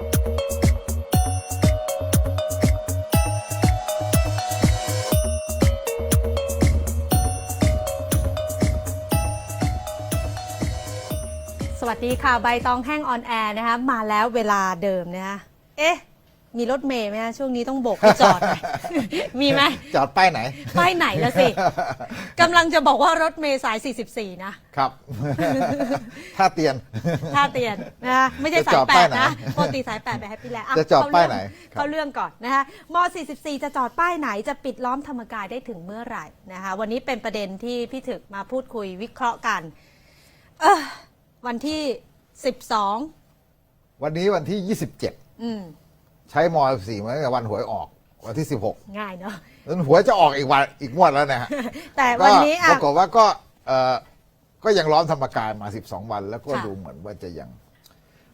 สวัสดีค่ะ ใบตองแห้งออนแอร์นะคะมาแล้วเวลาเดิมนะคะเอ๊ะ มีรถเมย์ไหมคะช่วงนี้ต้องโบกให้จอดหน่อย มีไหมจอดป้ายไหน ป้ายไหนละสิกำลังจะบอกว่ารถเมย์สาย 44 นะครับท่าเตียน ท่าเตียนนะคะไม่ใช่สาจะจยอดแปป้ายดไหนนะปกติสายแปดไปแฮปปี้แลนด์จะจอดป้ายไหนครับ เข้าเรื่องก่อนนะคะม 44 จะจอดป้ายไหนจะปิดล้อมธรรมกายได้ถึงเมื่อไหร่นะคะวันนี้เป็นประเด็นที่พี่ถึกมาพูดคุยวิเคราะห์กันเออวันที่ 12 วันนี้วันที่อืม27 ใช้ม14มาตั้งแต่วันหวยออกวันที่ 16ง่ายเนาะนั้นหวยจะออกอีกวันอีกงวดแล้วนะฮะแต่ก็วันนี้ปอะรากฏว่าก็เออก็ยังล้อมธรรมกายมา 12 วัน แล้วก็ค่ะดูเหมือนว่าจะยัง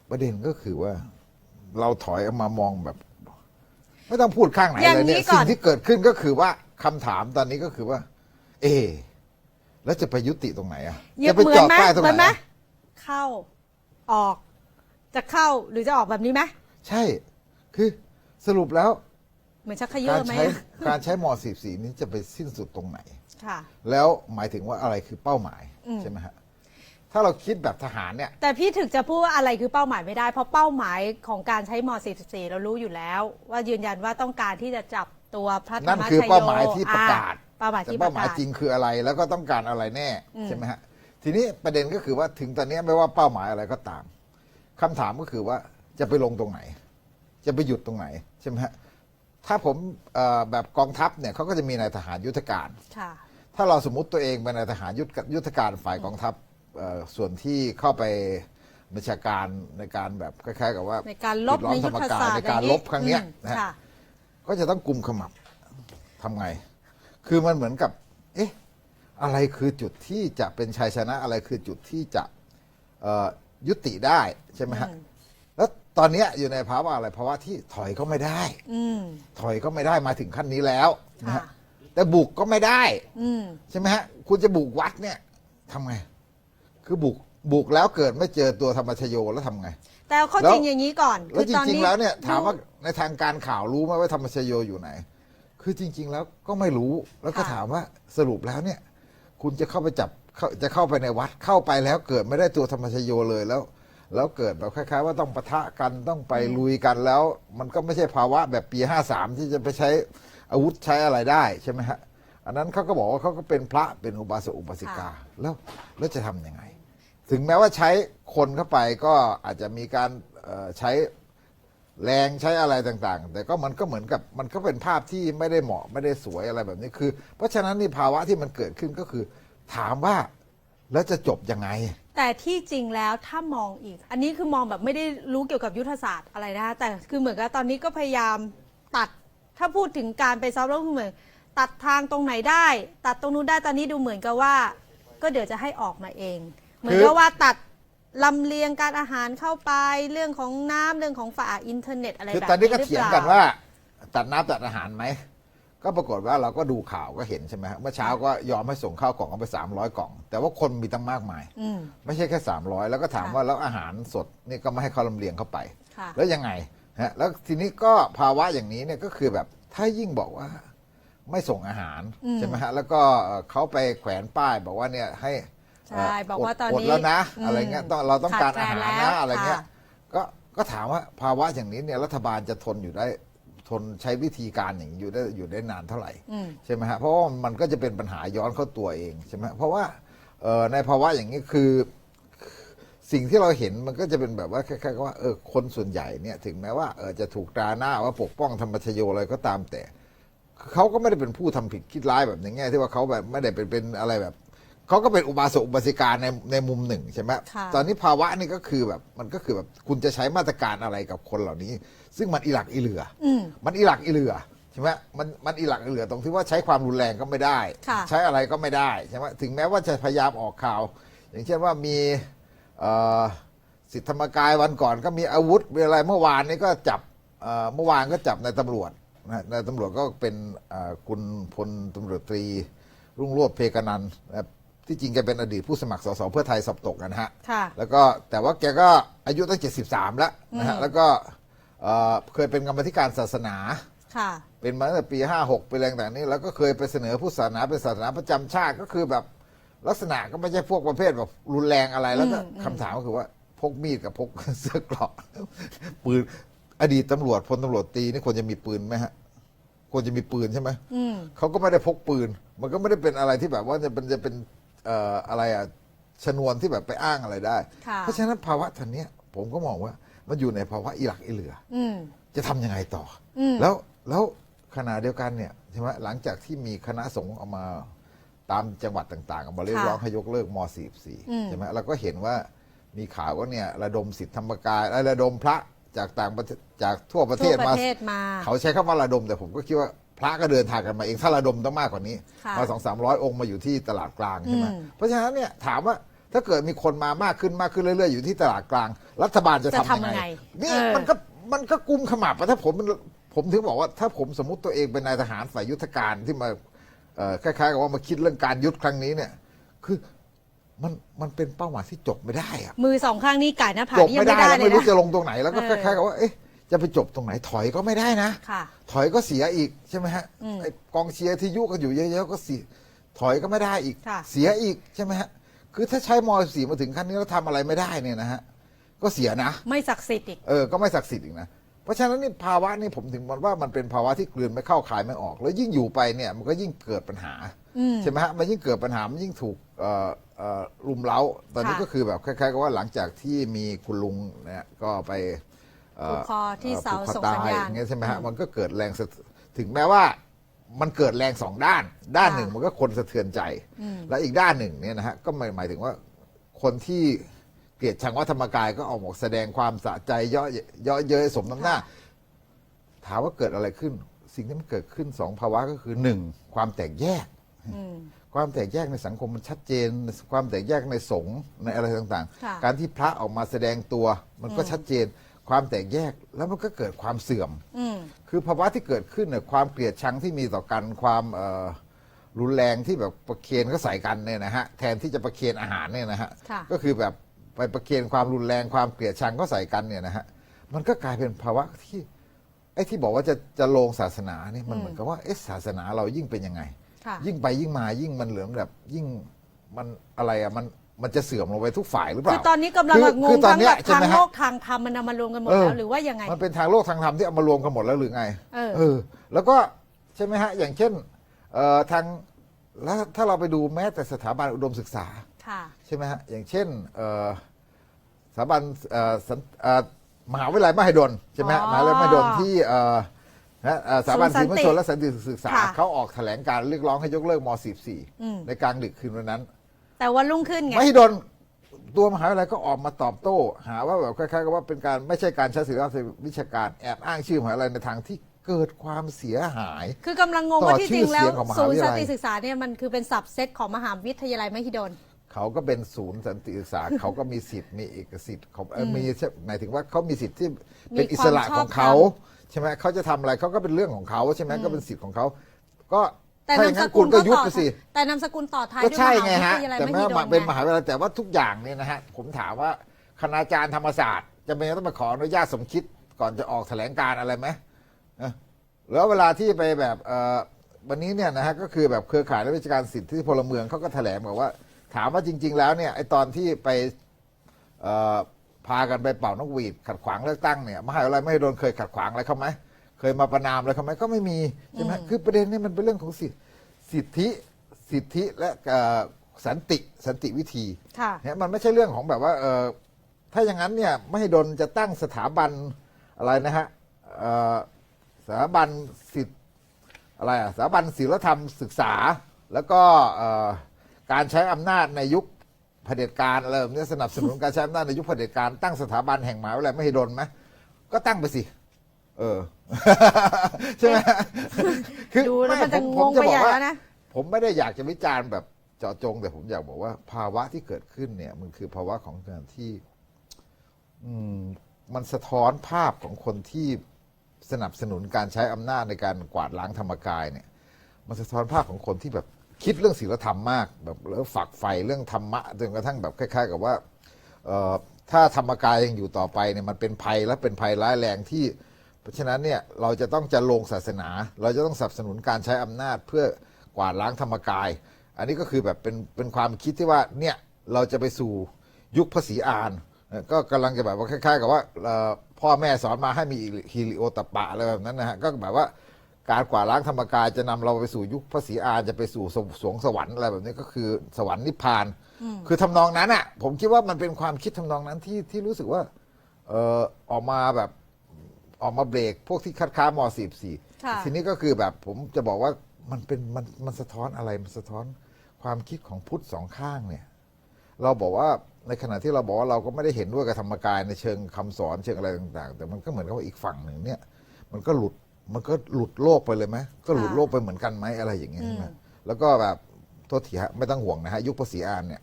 ประเด็นก็คือว่า เราถอยออกมามองแบบ ไม่ต้องพูดข้างไหนอย่างเลยเนี่ยนี้ก่อนสิ่งที่เกิดขึ้นก็คือว่าคำถามตอนนี้ก็คือว่า เอะแล้วจะไปยุติตรงไหนอะเหจะไปมืจนอดไหมป้ายตรงเหมือนไหไหนมอะเข้าออก จะเข้าหรือจะออกแบบนี้ไหมใช่ คือสรุปแล้ว เหมือนชักเขยการอไหมใช้อะการใช้ม .44 นี้จะไปสิ้นสุดตรงไหน ค่ะ แล้วหมายถึงว่าอะไรคือเป้าหมายอืม ใช่ไหมฮะถ้าเราคิดแบบทหารเนี่ย แต่พี่ถึกจะพูดว่าอะไรคือเป้าหมายไม่ได้ เพราะเป้าหมายของการใช้ม 44 เรารู้อยู่แล้ว ว่ายืนยันว่าต้องการที่จะจับตัวพระธรนั่รนมคือชโยเป้าหมายที่ประกาศ อ่เป้าหมายแต่ที่ปเป้าระหมายกาศ จริงคืออะไร แล้วก็ต้องการอะไรแน่อืม ใช่ไหมฮะทีนี้ประเด็นก็คือว่าถึงตอนนี้ไม่ว่าเป้าหมายอะไรก็ตามคำถามก็คือว่าจะไปลงตรงไหน จะไปหยุดตรงไหนใช่ไหมฮะถ้าผมเอ่อแบบกองทัพเนี่ยเขาก็จะมีนายทหารยุทธการค่ะถ้าเราสมมติตัวเองเป็นนายทหารยุทธยุทธการฝ่ายกองทัพเอ่อส่วนที่เข้าไปบัญชาการในการแบบคล้ายๆกับว่าในการลบปิดล้อในมธยุรทรมธกาศารสตในร์การลบครั้งเนี้ยอืมนะฮะค่ะก็จะต้องกลุ่มขมับทำไง คือมันเหมือนกับ เอ๊ะ อะไรคือจุดที่จะเป็นชัยชนะ อะไรคือจุดที่จะเอ่อยุติได้ใช่ไหมฮะอืมแล้ว ตอนเนี้ยอยู่ในภาวะอะไรภาวะที่ถอยก็ไม่ได้ อืม ถอยก็ไม่ได้มาถึงขั้นนี้แล้วนะค่ะฮะแต่บุกก็ไม่ได้ อืม ใช่ไหมฮะ คุณจะบุกวัดเนี่ยทำไง คือบุกบุกแล้วเกิดไม่เจอตัวธรรมชโยแล้วทำไง แต่เอาเข้าแล้ว จริงอย่างนี้ก่อนแล้วจตอนริงนี้ๆแล้วเนี่ยถามว่าดูในทางการข่าวรู้ไหมว่าธรรมชโยอยู่ไหน คือจริง ๆ แล้วก็ไม่รู้แล้วก็ค่ะ ถามว่าสรุปแล้วเนี่ย คุณจะเข้าไปจับเข้าจะเข้าไปในวัดเข้าไปแล้วเกิดไม่ได้ตัวธรรมชโยเลยแล้ว แล้วเกิดแบบคล้ายๆ ว่าต้องปะทะกันต้องไปลุยกันแล้ว มันก็ไม่ใช่ภาวะแบบปีห้าสามที่จะไปใช้อาวุธใช้อะไรได้ใช่ไหมฮะอันนั้นเขาก็บอกว่าเขาก็เป็นพระเป็นอุบาสกอุบาสิกาแล้วแล้วจะทำยังไง ถึงแม้ว่าใช้คนเข้าไปก็อาจจะมีการเอ่อใช้แรงใช้อะไรต่างๆ แต่ก็มันก็เหมือนกับมันก็เป็นภาพที่ไม่ได้เหมาะไม่ได้สวยอะไรแบบนี้คือ เพราะฉะนั้นนี่ภาวะที่มันเกิดขึ้นก็คือ ถามว่าแล้วจะจบยังไง แต่ที่จริงแล้วถ้ามองอีก อันนี้คือมองแบบไม่ได้รู้เกี่ยวกับยุทธศาสตร์อะไรนะคะแต่คือเหมือนกับตอนนี้ก็พยายามตัดถ้าพูดถึงการไปซ้อมรบคือเหมือนตัดทางตรงไหนได้ ตัดตรงนู้นได้ตอนนี้ดูเหมือนกับว่า ก็เดี๋ยวจะให้ออกมาเอง เหมือนกับว่าตัดลำเลียงการอาหารเข้าไปเรื่องของน้ำเรื่องของฝาอินเทอร์เน็ตอะไรแบบคือแบบตอนนี้ก็เถียงกันว่า ตัดน้ำตัดอาหารไหม ก็ปรากฏว่าเราก็ดูข่าวก็เห็นใช่ไหมฮะเมื่อเช้าก็ยอมให้ส่งข้าวกล่องเอาไป 300 กล่อง แต่ว่าคนมีตั้งมากมาย อืม ไม่ใช่แค่ 300 แล้วก็ถามค่ะว่าแล้วอาหารสดนี่ก็ไม่ให้เขาลำเลียงเข้าไป ค่ะ แล้วยังไงฮะแล้วทีนี้ก็ภาวะอย่างนี้เนี่ยก็คือแบบถ้ายิ่งบอกว่าไม่ส่งอาหารอืมใช่ไหมฮะแล้วก็เอ่อเขาไปแขวนป้ายบอกว่าเนี่ยให้ใช่เบอกว่าตอนดนี้แล้วนะ อืมอะไรเงี้ยต้องเราต้องการขาดอาแคลนหารแล้นะวอะไรเงี้ยค่ะ ก็ก็ถามว่าภาวะอย่างนี้เนี่ยรัฐบาลจะทนอยู่ได้ ทนใช้วิธีการอย่างนี้อยู่ได้อยู่ได้นานเท่าไหร่อืมใช่ไหมฮะเพราะว่ามันก็จะเป็นปัญหาย้อนเข้าตัวเองใช่ไหมเพราะว่าเอ่อในภาวะอย่างนี้คือสิ่งที่เราเห็นมันก็จะเป็นแบบว่าคล้ายๆกับว่าเออคนส่วนใหญ่เนี่ยถึงแม้ว่าเออจะถูกตราหน้าว่าปกป้องธรรมชโยอะไรก็ตามแต่เขาก็ไม่ได้เป็นผู้ทำผิดคิดร้ายแบบในแง่ที่ว่าเขาแบบไม่ได้เป็นเป็นอะไรแบบ เขาก็เป็นอุบาสกอุบาสิกาในในมุมหนึ่งใช่ไหมค่ะตอนนี้ภาวะนี่ก็คือแบบมันก็คือแบบคุณจะใช้มาตรการอะไรกับคนเหล่านี้ ซึ่งมันอีหลักอีเหลืออืมมันอีหลักอีเหลือใช่ไหมมันมันอีหลักอีเหลือตรงที่ว่าใช้ความรุนแรงก็ไม่ได้ ค่ะใช้อะไรก็ไม่ได้ใช่ไหมถึงแม้ว่าจะพยายามออกข่าว อย่างเช่นว่ามีเอ่อสิทธิธรรมกายวันก่อนก็มีอาวุธมีอะไรเมื่อวานนี้ก็จับเอ่อเมื่อวานก็จับนายตำรวจนะนายตำรวจก็เป็นเอ่อคุณพลตำรวจตรีรุ่งโรจน์เพกนันท์นะครับ ที่จริงแกเป็นอดีตผู้สมัครสสเพื่อไทยสอบตกนะฮะ ค่ะ แล้วก็แต่ว่าแกก็อายุตั้ง 73 แล้วนะฮะอืมแล้วก็เอ่อเคยเป็นกรรมาธิการศาสนา ค่ะ เป็นมาตั้งแต่ปี 56เป็นแรงต่างๆนี้ แล้วก็เคยไปเสนอผู้ศาสนาเป็นศาสนาประจำชาติก็คือแบบลักษณะก็ไม่ใช่พวกประเภทแบบรุนแรงอะไร แล้วก็อืมอืมคำถามก็คือว่าพกมีดกับพก เสื้อเกราะปืนอดีตตำรวจพลตำรวจตีนี่ควรจะมีปืนไหมฮะ ควรจะมีปืนใช่ไหม อืม เขาก็ไม่ได้พกปืน มันก็ไม่ได้เป็นอะไรที่แบบว่าจะเป็นจะเป็น เอ่ออะไรอะชนวนที่แบบไปอ้างอะไรได้ ค่ะเพราะฉะนั้นภาวะทันเนี้ยผมก็มองว่ามันอยู่ในภาวะอีหลักอีเหลือ อืม จะทำยังไงต่ออม แล้วแล้วขณะเดียวกันเนี่ยใช่ไหมหลังจากที่มีคณะสงฆ์เอามาตามจังหวัดต่างๆเอามาเรียกร้องให้ยกเลิกมอืม .44 ใช่ไหมเราก็เห็นว่ามีข่าวว่าเนี่ยระดมสิทธิธรรมกายและระดมพระจากต่างประเทศจากทั่วประเททั่วศประมาเทศมา เขาใช้คำว่าระดมแต่ผมก็คิดว่าพ ระก็เดินทางกันมาเองถ้าระดมต้องมากกว่านี้ ค่ะมาสองสามร้อยองค์มาอยู่ที่ตลาดกลางใช่ไหมอืม เพราะฉะนั้นเนี่ยถามว่าถ้าเกิดมีคนมามากขึ้นมากขึ้นเรื่อยๆ อยู่ที่ตลาดกลาง รัฐบาลจะจะทำทำยัยังงไงไงนี่เออ มันก็มันก็กุมขมับอะถ้าผมผมถึงบอกว่าถ้าผมสมมติตัวเองเป็นนายทหารฝ่ายยุทธการที่มาเอ่อคล้ายๆกับว่ามาคิดเรื่องการยุทธครั้งนี้เนี่ย คือมันมันเป็นเป้าหมายที่จบไม่ได้อะ มือสองข้างนี้ก่ายหน้าผากจบนี่ยังไม่ไม่ได้ได้แล้วเลไม่ยรู้นะ จะลงตรงไหนแล้วก็เอคอ ล้ายๆกับว่าเอ๊ะ จะไปจบตรงไหนถอยก็ไม่ได้นะ ค่ะ ถอยก็เสียอีกใช่ไหมฮะอืมไอ้กองเชียร์ที่ยุกันอยู่เยอะๆก็เสียถอยก็ไม่ได้อีก ค่ะ เสียอีกใช่ไหมฮะคือถ้าใช้มสีมาถึงขั้นนี้แล้วทำอะไรไม่ได้เนี่ยนะฮะก็เสียนะ ไม่ศักดิ์สิทธิ์อีก เออ ก็ไม่ศักดิ์สิทธิ์อีกนะ เพราะฉะนั้นนี่ภาวะนี่ผมถึงบอกว่ามันเป็นภาวะที่กลืนไม่เข้าคายไม่ออก แล้วยิ่งอยู่ไปเนี่ยมันก็ยิ่งเกิดปัญหาอืมใช่ไหมฮะ มันยิ่งเกิดปัญหา มันยิ่งถูกเอ่อเอ่อรุมเร้า ตอนนี้ค่ะ ก็คือแบบคล้ายๆกับว่าหลังจากที่มีคุณลุงเนี่ยก็ไปเผูกคอที่เสาผูกคอส่งตสัญญาณอย่างเงี้ยใช่ไหมฮะอืมมันก็เกิดแรงสะถึงแม้ว่ามันเกิดแรงสองด้าน ด้านหนึ่งค่ะมันก็คนสะเทือนใจ อืม และอีกด้านหนึ่งเนี่ยนะฮะก็หมายหมายถึงว่าคนที่เกลียดชังวัดธรรมกายก็ออกมาแสดงความสะใจเยาะเยาะเย้ยสมน้ำหน้า ถามว่าเกิดอะไรขึ้น สิ่งที่มันเกิดขึ้นสองภาวะก็คือหนึ่งความแตกแยก อืม ความแตกแยกในสังคมมันชัดเจน ความแตกแยกในสงฆ์ในอะไรต่างค่ะ ๆ การที่พระออกมาแสดงตัวมันก็ชัดเจน ความแตกแยกแล้วมันก็เกิดความเสื่อม อืม คือภาวะที่เกิดขึ้นเนี่ยความเกลียดชังที่มีต่อกันความเอ่อรุนแรงที่แบบประเคนก็ใส่กันเนี่ยนะฮะแทนที่จะประเคนอาหารเนี่ยนะฮะค่ะ ก็คือแบบไปประเคนความรุนแรงความเกลียดชังก็ใส่กันเนี่ยนะฮะมันก็กลายเป็นภาวะที่ไอ้ที่บอกว่าจะจะลงศาสนาเนี่ยมันเหมือนกับว่าเอ๊ะศาสนาเรายิ่งเป็นยังไง ค่ะ ยิ่งไปยิ่งมายิ่งมันเหลืองแบบยิ่งมันอะไรอะมัน มันจะเสื่อมลงไปทุกฝ่ายหรือเปคืล่าอตอนนี้กำลังคือแบบงคืงอตอนทั้งเนี้แบยบใช่ทางไหมโลฮะกทางธรรมมันเอามารวมกันหมดเออ แล้วหรือว่ายังไง มันเป็นทางโลกทางธรรมที่เอามารวมกันหมดแล้วหรือไงเออเออ แล้วก็ใช่ไหมฮะ อย่างเช่นเอ่อทางแล้วถ้าเราไปดูแม้แต่สถาบันอุดมศึกษา ค่ะ ใช่ไหมฮะ อย่างเช่นเอ่อสถาบันเอ่อสันเอ่อมหาวิทยาลัยมหิดลใช่ไหมฮะอ๋อมหาวิทยาลัยมหิดลที่เอ่อนะเอ่อสถาบันศูศิลนย์ปสันติชนและสันติศึกษาค่ะเขาออกแถลงการเรียกร้องให้ยกเลิกม อืม .44 ในกลางดึกคืนวันนั้น แต่วันรุ่งขึ้นไง มหิดลตัวมหาวิทยาลัยก็ออกมาตอบโต้ หาว่าแบบคล้ายๆกับว่าเป็นการไม่ใช่การใช้ศิลปะวิชาการแอบอ้างชื่อมหาวิทยาลัยในทางที่เกิดความเสียหาย คือกำลังงงต่อว่าที่จริงแล้ว ชื่อเสียงของมหาศูนวิย์ทสัยานลัย ติศึกษาเนี่ยมันคือเป็นสับเซตของมหาวิทยาลัยมหิดล เขาก็เป็นศูนย์สันติศึกษา เขาก็มีสิทธิ์มีเอกสิทธิ์เขาเอ่อมีหมายถึงว่าเขามีสิทธิ์ที่เป็นมีอิความสระของเขาชอบธรร ใช่ไหมเขาจะทำอะไรเขาก็เป็นเรื่องของเขาใช่ไหมก็เป็นสิทธิ์ของเขา ก็ แต่ถ้าอนามย่างสนั้นกุคุลณก็ก็ยุบต่อไปสิ แต่นามสกุลต่อท้ายก็ด้วยใช่มหาไงวิฮะทยาลัยแต่มแม้หิดลว่าเป็นมไงหาวิทยาลัยแต่ว่าทุกอย่างเนี่ยนะฮะ ผมถามว่าคณาจารย์ธรรมศาสตร์จะเป็นต้องมาขออนุญาตสมคิดก่อนจะออกแถลงการอะไรไหมเออแล้วเวลาที่ไปแบบเอ่อวันนี้เนี่ยนะฮะก็คือแบบเครือข่ายและวิชาการสิทธิพลเมืองเขาก็แถลงบอกว่า ถามว่าจริง ๆ แล้วเนี่ยไอตอนที่ไปเอ่อพากันไปเป่านกหวีดขัดขวางเลือกตั้งเนี่ยมหาวิทยาลัยไม่โดนเคยขัดขวางอะไรเขาไหมเค ยมาประนามอะไรเขาไหมก็ไม่มีใช่ไหมคือประเด็นนี้มันเป็นเรื่องของสิทธิสิทธิสิทธิและเอ่อสันติสันติวิธีค่ะ เนี่ยมันไม่ใช่เรื่องของแบบว่าเออถ้าอย่างนั้นเนี่ยไม่ให้ดนจะตั้งสถาบันอะไรนะฮะเอ่อสถาบันสิทธิอะไรอะสถาบันศิลธรรมศึกษา แล้วก็เอ่อการใช้อำนาจในยุคเผด็จการอะไรแบบนี้สนับสนุนการใช้อำนาจในยุคเผด็จการตั้งสถาบันแห่งมหาวิทยาลัยไม่ให้ดนไหมก็ตั้งไปสิ เออ ใช่ไหมคือดูแล้วมันไผจะมงผมงจะไปบอใหญ่กว่าแล้วนะ ผมไม่ได้อยากจะวิจารณ์แบบเจาะจง แต่ผมอยากบอกว่า ภาวะที่เกิดขึ้นเนี่ย มันคือภาวะของการที่ อืม มันสะท้อนภาพของคนที่สนับสนุนการใช้อำนาจในการกวาดล้างธรรมกายเนี่ย มันสะท้อนภาพของคนที่แบบคิดเรื่องศีลธรรมมาก แบบแล้วฝักใฝ่เรื่องธรรมะจนกระทั่งแบบคล้าย ๆ กับว่าเอ่อถ้าธรรมกายยังอยู่ต่อไปเนี่ยมันเป็นภัยและเป็นภัยร้ายแรงที่ เพราะฉะนั้นเนี่ยเราจะต้องจะลงศาสนา เราจะต้องสนับสนุนการใช้อำนาจเพื่อกวาดล้างธรรมกาย อันนี้ก็คือแบบเป็นเป็นความคิดที่ว่าเนี่ยเราจะไปสู่ยุคภาษีอานเอ่อก็กำลังจะแบบว่าคล้ายๆ กับว่าเอ่อพ่อแม่สอนมาให้มีฮิริโอตปปะอะไรแบบนั้นนะฮะก็แบบว่าการกวาดล้างธรรมกายจะนำเราไปสู่ยุคภาษีอานจะไปสู่สวสวงสวรรค์อะไรแบบนี้ก็คือสวรรค์นิพพาน คือทำนองนั้นอะผมคิดว่ามันเป็นความคิดทำนองนั้นที่ที่รู้สึกว่าเออออกมาแบบ ออกมาเบรกพวกที่คัดค้านม .44 ค่ะทีนี้ก็คือแบบผมจะบอกว่ามันเป็นมันมันสะท้อนอะไรมันสะท้อนความคิดของพุทธสองข้างเนี่ยเราบอกว่าในขณะที่เราบอกว่าเราก็ไม่ได้เห็นด้วยกับธรรมกายในเชิงคำสอนเชิงอะไรต่าง ๆ แต่มันก็เหมือนกับว่าอีกฝั่งหนึ่งเนี่ย มันก็หลุดมันก็หลุดโลกไปเลยไหมก็หลุดโลกไปเหมือนกันไหมอะไรอย่างเงี้ยใช่ไหมแล้วก็แบบโทษทีฮะไม่ต้องห่วงนะฮะยุคภาษีอานเนี่ย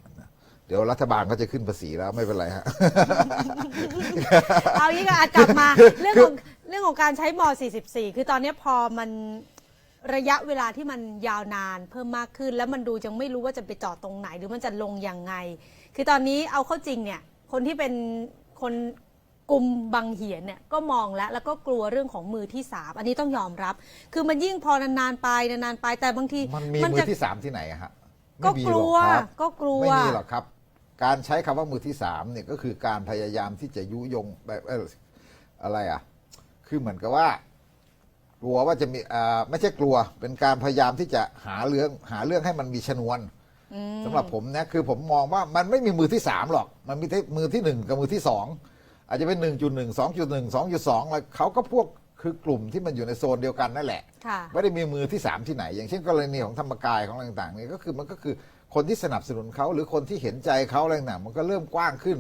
เดี๋ยวรัฐบาลก็จะขึ้นภาษีแล้วไม่เป็นไรฮะ เอางี้ก็อาจกลับมาเรื่องของ เรื่องของการใช้ม 44 คือตอนนี้พอมันระยะเวลาที่มันยาวนานเพิ่มมากขึ้น แล้วมันดูยังไม่รู้ว่าจะไปจอดตรงไหน หรือมันจะลงยังไง คือตอนนี้เอาเข้าจริงเนี่ย คนที่เป็นคนกลุ่มบางเหียนเนี่ยก็มองแล้วแล้วก็กลัวเรื่องของมือที่สามอันนี้ต้องยอมรับ คือมันยิ่งพอนานๆไปนานๆไปแต่บางทีมันมีมืจะอที่สามที่ไหนอะฮะก็ไม่มีกหรลัอวครับก็กลัว ไม่มีหรอกครับ การใช้คำว่ามือที่สามเนี่ยก็คือการพยายามที่จะยุยงแบบเอ่ออะไรอะ คือเหมือนกับว่า กลัวว่าจะมีอ่าไม่ใช่กลัว เป็นการพยายามที่จะหาเรื่องหาเรื่องให้มันมีชนวนสำหรับผมนะคือผมมองว่ามันไม่มีมือที่สามหรอก มันมีแต่มือที่หนึ่งกับมือที่สองอาจจะเป็นหนึ่งจุดหนึ่งสองจุดหนึ่งสองจุดสองอะไรเขาก็พวกคือกลุ่มที่มันอยู่ในโซนเดียวกันนั่นแหละ ค่ะ ไม่ได้มีมือที่สามที่ไหน อย่างเช่นกรณีของธรรมกายของอะไรต่างๆนี่ก็คือมันก็คือคนที่สนับสนุนเขาหรือคนที่เห็นใจเขาอะไรต่างๆมันก็เริ่มกว้างขึ้น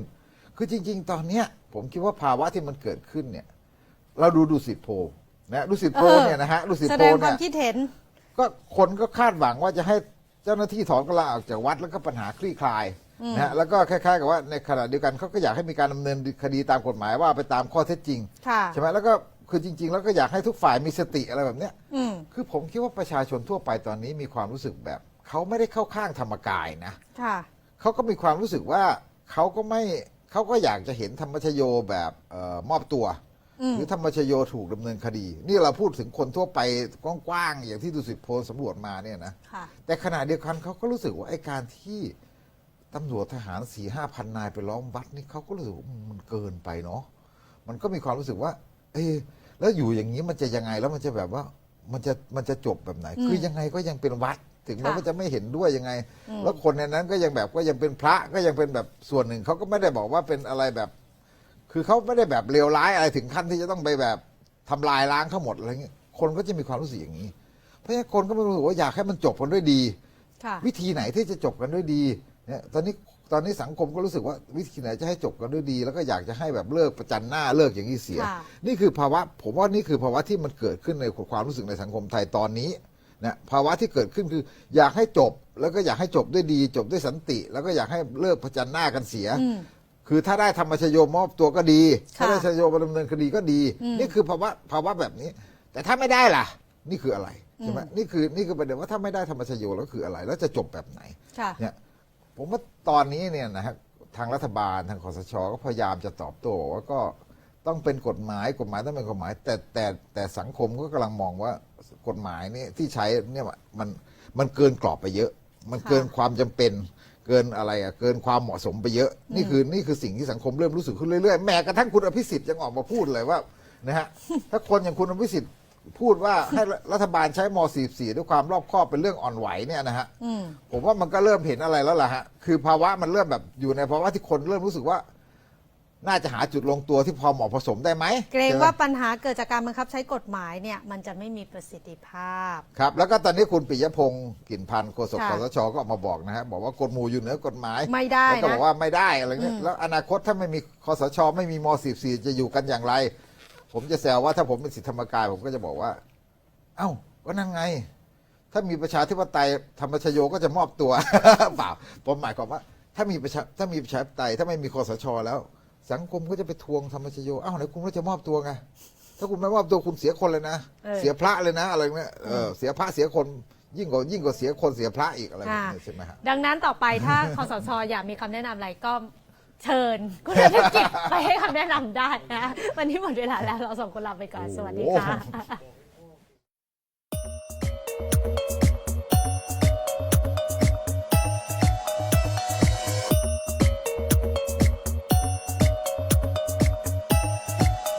คือจริง ๆ ตอนเนี้ยผมคิดว่าภาวะที่มันเกิดขึ้นเนี่ย เราดูดูสิทธิโพลนะดูสิทธิโพลเนี่ยนะฮะดูสิทธิแสโพดลงควาเนี่มยคิดเห็น ก็คนก็คาดหวังว่าจะให้เจ้าหน้าที่ถอนกำลังออกจากวัดแล้วก็ปัญหาคลี่คลายนะฮะแล้วก็คล้ายๆกับว่าในขณะเดียวกันเขาก็อยากให้มีการดำเนินคดีตามกฎหมายว่าไปตามข้อเท็จจริง ค่ะ ใช่ไหมแล้วก็คือจริง ๆ แล้วก็อยากให้ทุกฝ่ายมีสติอะไรแบบเนี้ย อืม คือผมคิดว่าประชาชนทั่วไปตอนนี้มีความรู้สึกแบบเขาไม่ได้เข้าข้างธรรมกายนะค่ะ เขาก็มีความรู้สึกว่าเขาก็ไม่เขาก็อยากจะเห็นธรรมชโยแบบเออมอบตัวอืม หรือธรรมชโยถูกดำเนินคดี นี่เราพูดถึงคนทั่วไปกว้างๆอย่างที่ดูสิตโพลสำรวจมาเนี่ยนะค่ะ แต่ขณะเดียวกันเขาก็รู้สึกว่าไอ้การที่ตำรวจทหารสี่ห้าพันนายไปล้อมวัดนี่เขาก็รู้สึกว่ามันเกินไปเนาะมันก็มีความรู้สึกว่า เอะแล้วอยู่อย่างนี้มันจะยังไงแล้วมันจะแบบว่ามันจะมันจะจบแบบไหนอืมคือยังไงก็ยังเป็นวัดถึงแม้ค่ะว่าจะไม่เห็นด้วยยังไงอืมแล้วคนในนั้นก็ยังแบบก็ยังเป็นพระก็ยังเป็นแบบส่วนหนึ่งเขาก็ไม่ได้บอกว่าเป็นอะไรแบบ คือเขาไม่ได้แบบเลวร้ายอะไรถึงขั้นที่จะต้องไปแบบทำลายล้างทั้งหมดอะไรเงี้ยคนก็จะมีความรู้สึกอย่างนี้ เพราะฉะนั้นคนก็ไม่รู้สึกว่าอยากให้มันจบกันด้วยดีค่ะวิธีไหนที่จะจบกันด้วยดีเนี่ยตอนนี้ตอนนี้สังคมก็รู้สึกว่าวิธีไหนจะให้จบกันด้วยดี แล้วก็อยากจะให้แบบเลิกประจันหน้าเลิกอย่างนี้เสียค่ะนี่คือภาวะ ผมว่านี่คือภาวะที่มันเกิดขึ้นในความรู้สึกในสังคมไทยตอนนี้นะภาวะที่เกิดขึ้นคืออยากให้จบ แล้วก็อยากให้จบด้วยดี จบด้วยสันติ แล้วก็อยากให้เลิกประจันหน้ากันเสียอืม คือถ้าได้ธรรมชโยมมอบตัวก็ดี ถ้าค่ะได้ชโยมาดำเนินคดีก็ดีอืมนี่คือภาวะภาวะแบบนี้ แต่ถ้าไม่ได้ล่ะ นี่คืออะไรใช่ไหมอืมนี่คือนี่คือประเด็นว่าถ้าไม่ได้ธรรมชโยแล้วคืออะไร แล้วจะจบแบบไหนค่ะเนี่ยผมว่าตอนนี้เนี่ยนะฮะทางรัฐบาลทางคอสชก็พยายามจะตอบโต้ว่าก็ต้องเป็นกฎหมายกฎหมายต้องเป็นกฎหมาย แต่แต่แต่สังคมก็กำลังมองว่ากฎหมายนี่ที่ใช้เนี่ยมันมันเกินกรอบไปเยอะ มันเกินค่ะความจำเป็น เกินอะไรอะเกินความเหมาะสมไปเยอะ นี่คือนี่คือสิ่งที่สังคมเริ่มรู้สึกขึ้นเรื่อยๆแม้กระทั่งคุณอภิสิทธิ์ยังออกมาพูดเลยว่านะฮะถ้าคนอย่างคุณอภิสิทธิ์พูดว่าให้รัฐบาลใช้ม .44 ด้วยความรอบคอบเป็นเรื่องอ่อนไหวเนี่ยนะฮะอืมผมว่ามันก็เริ่มเห็นอะไรแล้วล่ะฮะคือภาวะมันเริ่มแบบอยู่ในภาวะที่คนเริ่มรู้สึกว่า น่าจะหาจุดลงตัวที่พอเหมาะผสมได้ไหมเกรงใช่ไหมว่าปัญหาเกิดจากการบังคับใช้กฎหมายเนี่ยมันจะไม่มีประสิทธิภาพ ครับ แล้วก็ตอนนี้คุณปิยพงศ์กลิ่นพันธ์โฆษกค่ะคสชก็ออกมาบอกนะฮะบอกว่ากฎหมู่อยู่เหนือกฎหมายไม่ได้แล้วก็นะบอกว่าไม่ได้อะไรเงี้ยอืมแล้วอนาคตถ้าไม่มีคสชไม่มีม .44 จะอยู่กันอย่างไร ผมจะแซวว่าถ้าผมเป็นสิทธิธรรมกาย ผมก็จะบอกว่า เอ้าก็นั่นไง ถ้ามีประชาธิปไตยธรรมชโยก็จะมอบตัวเปล่าผมหมายความว่า ถ้ามีประชาถ้ามีประชาธิปไตยถ้าไม่มีคอสชแล้ว สังคมก็จะไปทวงธรรมชโยเอ้าไหนคุณก็จะมอบตัวไงถ้าคุณไม่มอบตัวคุณเสียคนเลยนะเออ เสียพระเลยนะ อะไรเงี้ยเออเสียพระเสียคนยิ่งกว่ายิ่งกว่าเสียคนเสียพระอีกอะไรแบบนี้ใช่ไหมฮะ ดังนั้นต่อไปถ้าคอสชอยากมีคำแนะนำอะไรก็เชิญ คุณอภิกิจไปให้คำแนะนำได้นะ วันนี้หมดเวลาแล้วเราสองคนลาไปก่อน สวัสดีค่ะโอ้โห